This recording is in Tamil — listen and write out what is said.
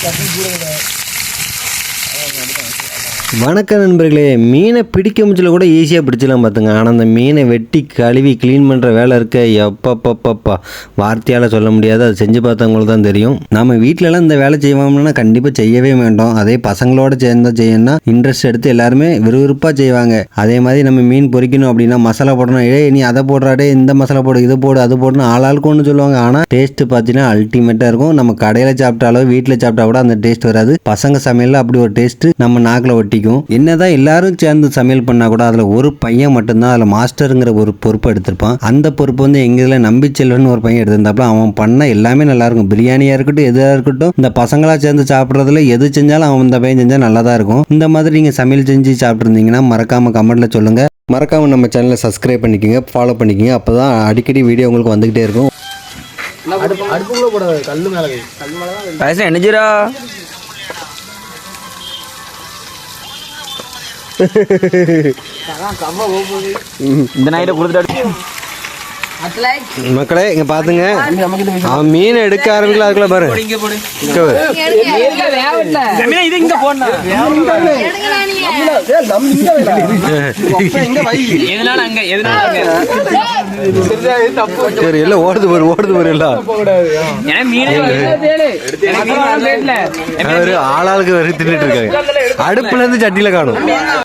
อยากใ வணக்கம் நண்பர்களே. மீனை பிடிக்க முடிச்சல கூட ஈஸியாக பிடிச்சலாம் பார்த்துங்க. ஆனால் அந்த மீனை வெட்டி கழுவி க்ளீன் பண்ணுற வேலை இருக்க. எப்பப்பப்பப்பா. வார்த்தையால் சொல்ல முடியாது. அது செஞ்சு பார்த்தவங்களுக்கு தான் தெரியும். நம்ம வீட்டிலலாம் இந்த வேலை செய்வோம்னா கண்டிப்பாக செய்யவே வேண்டாம் அதே பசங்களோட சேர்ந்தா செய்யணும்னா இன்ட்ரெஸ்ட் எடுத்து எல்லாருமே விறுவிறுப்பாக செய்வாங்க. அதே மாதிரி நம்ம மீன் பொரிக்கணும் அப்படின்னா மசாலா போடணும். ஏய் நீ அதை போடுறாடே இந்த மசாலா போடு இது போடு அது போடணும் ஆளாளுக்கு ஒன்று சொல்லுவாங்க. ஆனால் டேஸ்ட் பார்த்தீங்கன்னா அல்டிமேட்டாக இருக்கும். நம்ம கடையில் சாப்பிட்டாலோ வீட்டில் சாப்பிட்டா கூட அந்த டேஸ்ட் வராது. பசங்க சமையலில் அப்படி ஒரு டேஸ்ட்டு நம்ம நாக்கில் ஒட்டி ஒட்டிக்கும் என்னதான் எல்லாரும் சேர்ந்து சமையல் பண்ணா கூட அதில் ஒரு பையன் மட்டும்தான் அதில் மாஸ்டருங்கிற ஒரு பொறுப்பு எடுத்திருப்பான். அந்த பொறுப்பு வந்து எங்க இதில் நம்பிச்செல்வன் ஒரு பையன் எடுத்திருந்தாப்புல அவன் பண்ண எல்லாமே நல்லா இருக்கும். பிரியாணியாக இருக்கட்டும் எதாக இருக்கட்டும் இந்த பசங்களா சேர்ந்து சாப்பிட்றதுல எது செஞ்சாலும் அவன் இந்த பையன் செஞ்சால் நல்லா தான் இருக்கும். இந்த மாதிரி நீங்கள் சமையல் செஞ்சு சாப்பிட்ருந்தீங்கன்னா மறக்காம கமெண்ட்ல சொல்லுங்க. மறக்காம நம்ம சேனலை சப்ஸ்கிரைப் பண்ணிக்கோங்க ஃபாலோ பண்ணிக்கோங்க. அப்போ தான் அடிக்கடி வீடியோ உங்களுக்கு வந்துகிட்டே இருக்கும். அடுப்புக்குள்ள போடாது கல்லு மேல வை. கல்லு மேல தான் இந்த நைட்டை கொடுத்துட்டு மக்களே இங்க பாத்துங்க. அவன் மீன் எடுக்க ஆரம்பிக்கல அதுக்குள்ள பாரு. சரி எல்லாம் ஓடுது பாரு ஓடுது பாரு எல்லாம். ஆளாளுக்கு வரை தின்னுட்டு இருக்காங்க. அடுப்புல இருந்து சட்டியில காணும்.